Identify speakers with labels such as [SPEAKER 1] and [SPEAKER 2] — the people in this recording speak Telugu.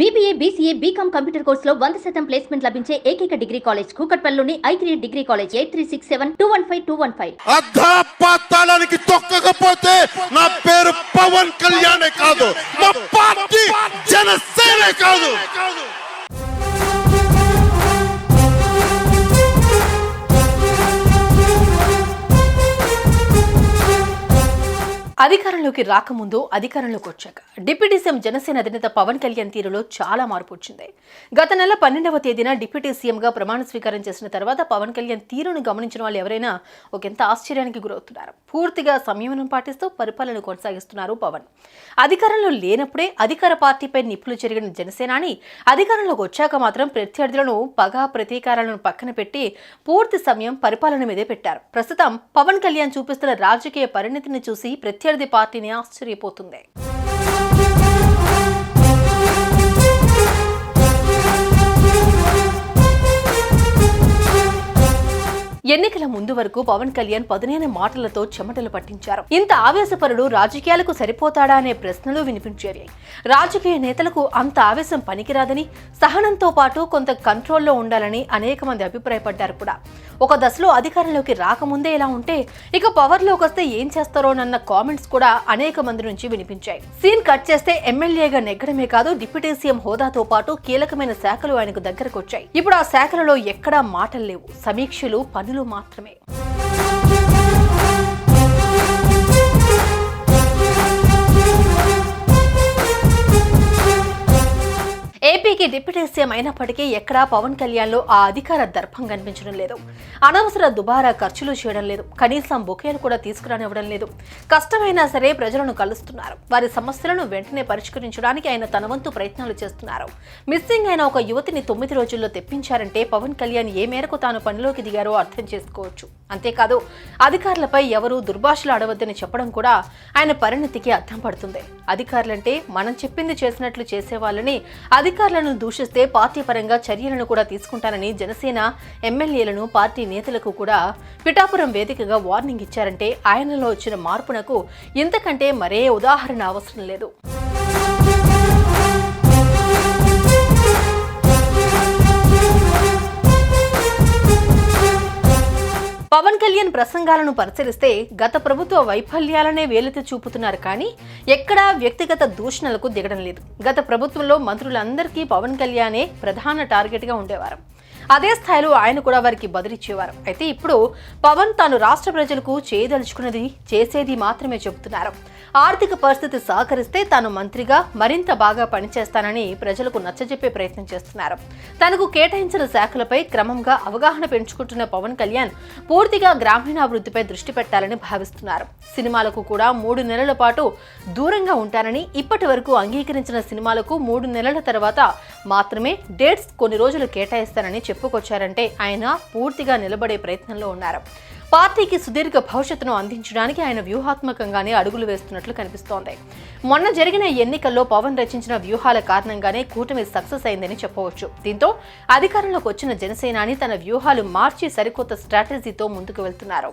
[SPEAKER 1] బీబీఏ బీసీఏ బీకామ్ కంప్యూటర్ కోర్సులో వంద శాతం ప్లేస్మెంట్ లభించే ఏకైక degree college కూకట్పల్లిలోని I three degree college eight three six seven two one five two one five
[SPEAKER 2] అర్ధపాతాళానికి తొక్కకపోతే నా పేరు పవన్ కళ్యాణే కాదు. మా పార్టీ జనసేనే కాదు.
[SPEAKER 3] అధికారంలోకి రాకముందు అధికారంలోకి వచ్చాక డిప్యూటీ సీఎం జనసేన అధినేత పవన్ కళ్యాణ్ తీరులో చాలా మార్పు వచ్చింది. గత నెల పన్నెండవ తేదీన డిప్యూటీ సీఎంగా ప్రమాణ స్వీకారం చేసిన తర్వాత పవన్ కళ్యాణ్ తీరును గమనించిన వాళ్ళు ఎవరైనా ఒకంత ఆశ్చర్యానికి గురవుతున్నారు. పూర్తిగా సంయమనం పాటిస్తూ పరిపాలన కొనసాగిస్తున్నారు పవన్. అధికారంలో లేనప్పుడే అధికార పార్టీపై నిప్పులు జరిగిన జనసేనాని అధికారంలోకి వచ్చాక మాత్రం ప్రత్యర్థులను పగా ప్రతీకారాలను పక్కన పెట్టి పూర్తి సమయం పరిపాలన మీదే పెట్టారు. ప్రస్తుతం పవన్ కళ్యాణ్ చూపిస్తున్న రాజకీయ పరిణతిని చూసి ప్రత్యర్థి పార్టీని ఆశ్చర్యపోతుంది ఎన్నికల ముందు వరకు పవన్ కళ్యాణ్ పదునైన మాటలతో చెమటలు పట్టించారు. ఇంత ఆవేశపరుడు రాజకీయాలకు సరిపోతాడా అనే ప్రశ్నలు వినిపించేవి. రాజకీయ నేతలకు అంత ఆవేశం పనికిరాదని సహనంతో పాటు కొంత కంట్రోల్లో ఉండాలని అనేక మంది అభిప్రాయపడ్డారు కూడా. ఒక దశలో అధికారంలోకి రాకముందే ఇలా ఉంటే ఇక పవర్లోకి వస్తే ఏం చేస్తారోనన్న కామెంట్స్ కూడా అనేక మంది నుంచి వినిపించాయి. సీన్ కట్ చేస్తే ఎమ్మెల్యేగా నెగ్గడమే కాదు డిప్యూటీ సీఎం హోదాతో పాటు కీలకమైన శాఖలు ఆయనకు దగ్గరకు వచ్చాయి ఇప్పుడు ఆ శాఖలలో ఎక్కడా మాటలు లేవు. సమీక్షలు పనులు మాత్రమే ఏపీకి అయినప్పటికీ ఎక్కడా పవన్ కళ్యాణ్లో ఆ అధికార దర్పం కనిపించడం లేదు. అనవసర దుబారా ఖర్చులు చేయడం లేదు. కనీసం బొకేలు కూడా తీసుకురానివ్వడం లేదు. కష్టమైనా సరే ప్రజలను కలుస్తున్నారు. వారి సమస్యలను వెంటనే పరిష్కరించడానికి ఆయన తన వంతు ప్రయత్నాలు చేస్తున్నారు. మిస్సింగ్ అయిన ఒక యువతిని తొమ్మిది రోజుల్లో తెప్పించారంటే పవన్ కళ్యాణ్ ఏ మేరకు తాను పనిలోకి దిగారో అర్థం చేసుకోవచ్చు. అంతేకాదు అధికారులపై ఎవరూ దుర్భాషలు ఆడవద్దని చెప్పడం కూడా ఆయన పరిణతికి అర్థం పడుతుంది. అధికారులంటే మనం చెప్పింది చేసినట్లు చేసేవాళ్ళని అధికారులను దూషిస్తే పార్టీ పరంగా చర్యలను కూడా తీసుకుంటానని జనసేన ఎమ్మెల్యేలను పార్టీ నేతలకు కూడా పిఠాపురం వేదికగా వార్నింగ్ ఇచ్చారంటే ఆయనలో వచ్చిన మార్పునకు ఇంతకంటే మరే ఉదాహరణ అవసరం లేదు. కళ్యాణ్ ప్రసంగాలను పరిశీలిస్తే గత ప్రభుత్వ వైఫల్యాలనే వేలెత్తి చూపుతున్నారు కానీ ఎక్కడా వ్యక్తిగత దూషణలకు దిగడం లేదు. గత ప్రభుత్వంలో మంత్రులందరికీ పవన్ కళ్యాణే ప్రధాన టార్గెట్గా ఉండేవారు. అదే స్థాయిలో ఆయన కూడా వారికి బదిలిచ్చేవారు. అయితే ఇప్పుడు పవన్ తాను రాష్ట్ర ప్రజలకు చేయదలుచుకున్నది చేసేది మాత్రమే చెబుతున్నారు. ఆర్థిక పరిస్థితి సహకరిస్తే తాను మంత్రిగా మరింత బాగా పనిచేస్తానని ప్రజలకు నచ్చజెప్పే ప్రయత్నం చేస్తున్నారు. తనకు కేటాయించిన శాఖలపై క్రమంగా అవగాహన పెంచుకుంటున్న పవన్ కళ్యాణ్ పూర్తిగా గ్రామీణాభివృద్ధిపై దృష్టి పెట్టాలని భావిస్తున్నారు. సినిమాలకు కూడా మూడు నెలల పాటు దూరంగా ఉంటానని ఇప్పటి వరకు అంగీకరించిన సినిమాలకు మూడు నెలల తర్వాత మాత్రమే డేట్స్ కొన్ని రోజులు కేటాయిస్తానని చెప్పుకొచ్చారంటే ఆయన పూర్తిగా నిలబడే ప్రయత్నంలో ఉన్నారు. పార్టీకి సుదీర్ఘ భవిష్యత్తును అందించడానికి ఆయన వ్యూహాత్మకంగానే అడుగులు వేస్తున్నట్లు కనిపిస్తోంది. మొన్న జరిగిన ఎన్నికల్లో పవన్ రచించిన వ్యూహాల కారణంగానే కూటమి సక్సెస్ అయిందని చెప్పవచ్చు. దీంతో అధికారంలోకి వచ్చిన జనసేనాని తన వ్యూహాలు మార్చి సరికొత్త స్ట్రాటజీతో ముందుకు వెళ్తున్నారు.